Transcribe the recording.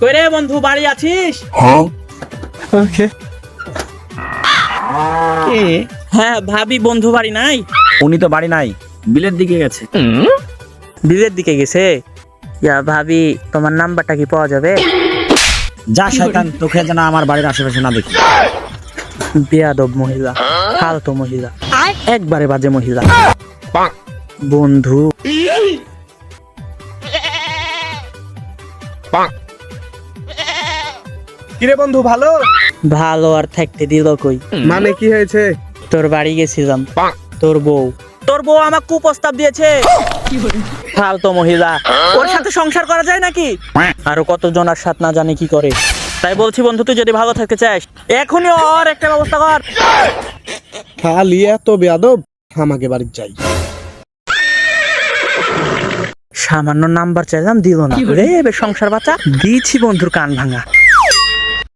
কই রে বন্ধু বাড়ি আছিস? ওকে। কে? হ্যাঁ ভাবি বন্ধু বাড়ি নাই? উনি তো বাড়ি নাই। বিলের দিকে গেছে। বিলের দিকে গেছে? ইয়া ভাবি তোমার নাম্বারটা কি পাওয়া যাবে? যা শয়তান তোকে যেন আমার বাড়ির আশেপাশে না দেখি। বেয়াদব মহিলা ফালতু মহিলা একবারে বাজে মহিলা। বন্ধু। কিরে বন্ধু ভালো? ভালো আর থাকতে দিল কই? মানে কি হয়েছে? তোর বাড়ি গেছিলাম। তোর বউ। তোর বউ আমাকে কুপ্রস্তাব দিয়েছে। ফালতু মহিলা। ওর সাথে সংসার করা যায় নাকি? আরও কতজন আর সাথ না জানে কি করে। তাই বলছি বন্ধু তুই যদি ভালো থাকতে চাস এখনই ওর একটা ব্যবস্থা কর। খালি এত বেয়াদব আমাকে বাড়ি যাই। সামান্য নাম্বার চাইলাম দিল না। রে সংসার বাঁচা দিয়েছি বন্ধুর কান ভাঙা।